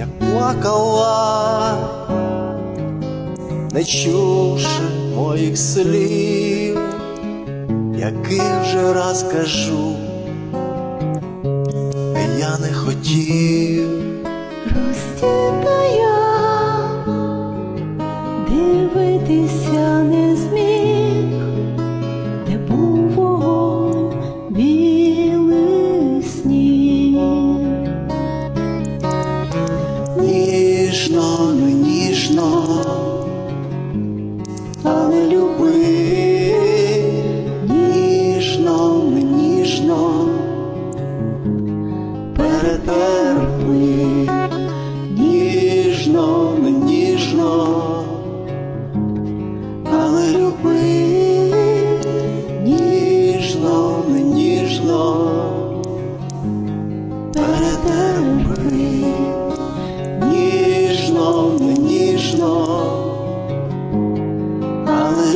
як плакала, не чувши моїх слів, яких вже раз кажу, я не хотів. Розтітая, дивитися грішно, ну ніжно, але люби. Ніжно, ну ніжно, перетерпи. Ніжно, ну, але люби. Ну, перетерпи.